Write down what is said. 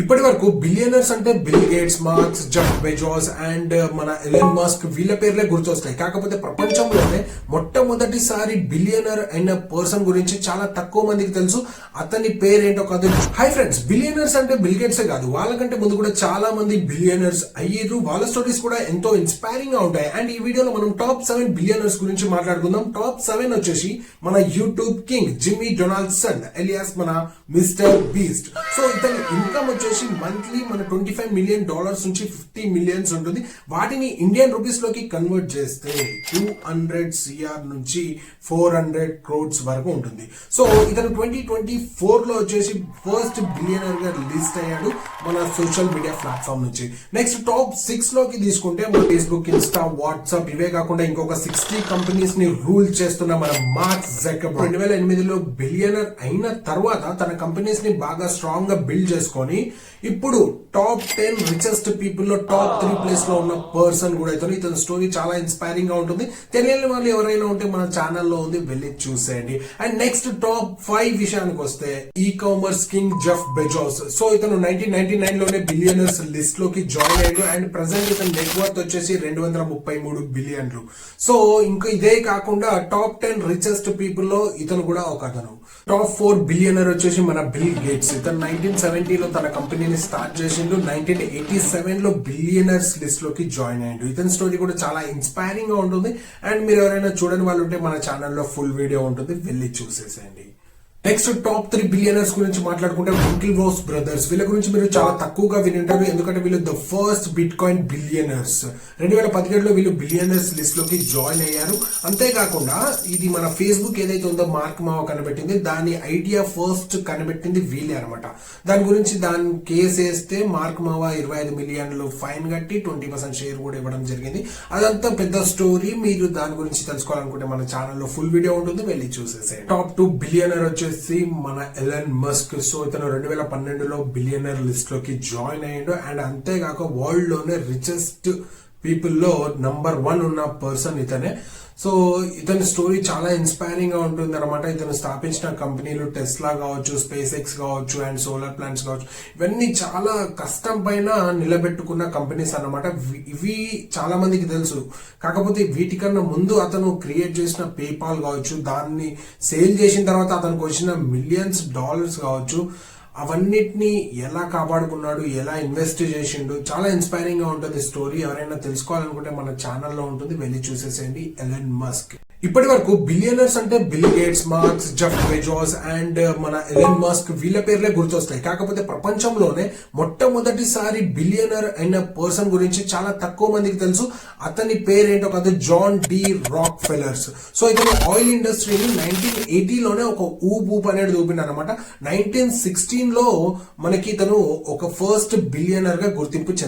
ఇప్పటి వరకు బిలియనర్స్ అంటే Bill Gates Marks Jeff Bezos and uh, మన ఎలెన్ మాస్క్ వీళ్ళ పేర్లే గుర్తొస్తాయి. కాకపోతే ప్రపంచంలోనే మొట్టమొదటిసారి బిలియనర్ అయిన పర్సన్ గురించి చాలా తక్కువ మందికి తెలుసు. అతని పేరేంటో కాదు. హై ఫ్రెండ్స్ బిలియనర్స్ అంటే బిల్ గేట్సే కాదు. వాళ్ళకంటే ముందు కూడా చాలా మంది బిలియనర్స్ అయ్యారు వాళ్ళ స్టోరీస్ కూడా ఎంతో ఇన్స్పైరింగ్గా ఉంటాయి. అండ్ ఈ వీడియోలో మనం టాప్ సెవెన్ బిలియనర్స్ గురించి మాట్లాడుకుందాం. టాప్ సెవెన్ వచ్చేసి మన YouTube king Jimmy Donaldson alias మన మిస్టర్ బీస్ట్ సో ఇతని ఇన్కమ్ వచ్చేసి మంత్లీ మన ట్వంటీ ఫైవ్ మిలియన్ డాలర్స్ నుంచి ఫిఫ్టీ మిలియన్స్ ఉంటుంది. వాటిని ఇండియన్ రూపీస్లోకి కన్వర్ట్ చేస్తే టూ హండ్రెడ్ సిఆర్ నుంచి ఫోర్ హండ్రెడ్ క్రోడ్స్ వరకు ఉంటుంది. సో ఇతను ట్వంటీ ట్వంటీ ఫోర్లో వచ్చేసి ఫస్ట్ బిలియనర్గా లిస్ట్ అయ్యాడు మన సోషల్ మీడియా ప్లాట్ఫామ్ నుంచి. నెక్స్ట్ టాప్ సిక్స్లోకి తీసుకుంటే మన ఫేస్బుక్ ఇన్స్టా వాట్సాప్ ఇవే కాకుండా ఇంకొక సిక్స్టీ కంపెనీస్ని రూల్ చేస్తున్న మన మార్క్ జకబర్గ్ రెండు వేల ఎనిమిదిలో బిలియనర్ అయిన తర్వాత తన కంపెనీస్ని బాగా స్ట్రాంగ్గా బిల్డ్ చేసుకొని ఇప్పుడు టాప్ టెన్ రిచెస్ట్ పీపుల్లో టాప్ త్రీ ప్లేస్లో ఉన్న పర్సన్ కూడా అవుతుంది ఇతని స్టోరీ చాలా ఇన్స్పైరింగ్గా ఉంటుంది. తెలియని వాళ్ళు ఎవరైనా ఉంటే మన ఛానల్లో ఉంది వెళ్ళి చూసేయండి. అండ్ నెక్స్ట్ టాప్ ఫైవ్ విషయానికి వస్తే e commerce king Jeff Bezos so ఇతను నైన్టీన్ నైన్టీ నైన్లోనే బిలియనర్స్ లిస్ట్లోకి జాయిన్ అయ్యాడు. అండ్ ప్రజెంట్ ఇతని నెట్వర్త్ వచ్చేసి రెండు వందల ముప్పై మూడు బిలియన్లు సో ఇంకా ఇదే కాకుండా టాప్ టెన్ రిచెస్ట్ పీపుల్లో ఇతను కూడా ఒక అతను. టాప్ ఫోర్ బిలియనర్ వచ్చేసి మన బిల్ గేట్స్ ఇతను నైన్టీన్ సెవెంటీలో తన కంపెనీని స్టార్ట్ చేసిండు. నైన్టీన్ ఎయిటీ సెవెన్లో బిలియనర్స్ లిస్ట్లోకి జాయిన్ అయ్యిండు. ఇతని స్టోరీ కూడా చాలా ఇన్స్పైరింగ్గా ఉంటుంది. అండ్ మీరు ఎవరైనా చూడని వాళ్ళు ఉంటే మన ఛానల్లో ఫుల్ వీడియో ఉంటుంది. వెళ్ళి చూసేసేయండి. నెక్స్ట్ టాప్ త్రీ బిలియనర్స్ గురించి మాట్లాడుకుంటే వింకిల్ వాస్ బ్రదర్స్ వీళ్ళ గురించి మీరు చాలా తక్కువగా విని ఉంటారు. ఎందుకంటే వీళ్ళు the first bitcoin billionaires రెండు వేల పదిహేడులో వీళ్ళు బిలియనర్స్ లిస్ట్లోకి జాయిన్ అయ్యారు. అంతేకాకుండా ఇది మన ఫేస్బుక్ ఏదైతే ఉందో మార్క్ మావ కనిపెట్టింది. దాని ఐడియా ఫస్ట్ కనిపెట్టింది వీళ్ళే అనమాట దాని గురించి దాని కేసు వేస్తే మార్క్ మావ ఇరవై ఐదు మిలియన్లు ఫైన్ కట్టి ట్వంటీ పర్సెంట్ షేర్ కూడా ఇవ్వడం జరిగింది. అదంతా పెద్ద స్టోరీ మీరు దాని గురించి తెలుసుకోవాలనుకుంటే మన ఛానల్లో ఫుల్ వీడియో ఉంటుంది. వెళ్ళి చూసేసేయండి. టాప్ టూ బిలియనర్ వచ్చేసి మన ఎలన్ మస్క్ సో ఇతను రెండు వేల పన్నెండులో బిలియనర్ లిస్ట్లోకి జాయిన్ అయ్యాడు. అండ్ అంతేకాక వరల్డ్లోనే రిచెస్ట్ పీపుల్లో నంబర్ వన్ ఉన్న పర్సన్ ఇతనే. సో ఇతని స్టోరీ చాలా ఇన్స్పైరింగ్గా ఉంటుంది అనమాట ఇతను స్థాపించిన కంపెనీలు టెస్లా కావచ్చు స్పేస్ ఎక్స్ కావచ్చు అండ్ సోలార్ ప్లాంట్స్ కావచ్చు. ఇవన్నీ చాలా కష్టం పైన నిలబెట్టుకున్న కంపెనీస్ అన్నమాట. ఇవి- ఇవి చాలా మందికి తెలుసు. కాకపోతే వీటికన్నా ముందు అతను క్రియేట్ చేసిన పేపాల్ కావచ్చు దాన్ని సేల్ చేసిన తర్వాత అతనికి వచ్చిన మిలియన్స్ డాలర్స్ కావచ్చు. అవన్నిటిని ఎలా కాపాడుకున్నాడు ఎలా ఇన్వెస్ట్ చేసిండు చాలా ఇన్స్పైరింగ్గా ఉంటుంది స్టోరీ ఎవరైనా తెలుసుకోవాలనుకుంటే మన ఛానల్లో ఉంటుంది. వెళ్ళి చూసేసేయండి. ఎలెన్ మస్క్ ఇప్పటి వరకు బిలియనర్స్ అంటే Bill Gates Marks Jeff Bezos and uh, మన ఎలెన్ మస్క్ వీళ్ళ పేర్లే గుర్తొస్తాయి కాకపోతే ప్రపంచంలోనే మొట్టమొదటిసారి బిలియనర్ అయిన పర్సన్ గురించి చాలా తక్కువ మందికి తెలుసు. అతని పేరేంటో కాదు John D Rockefellers so ఇతను ఆయిల్ ఇండస్ట్రీని నైన్టీన్ ఎయిటీలోనే ఒక ఊబూప్ అనేది చూపిండు అనమాట నైన్టీన్ సిక్స్టీన్లో మనకి ఇతను ఒక ఫస్ట్ బిలియనర్గా గుర్తింపు చెంది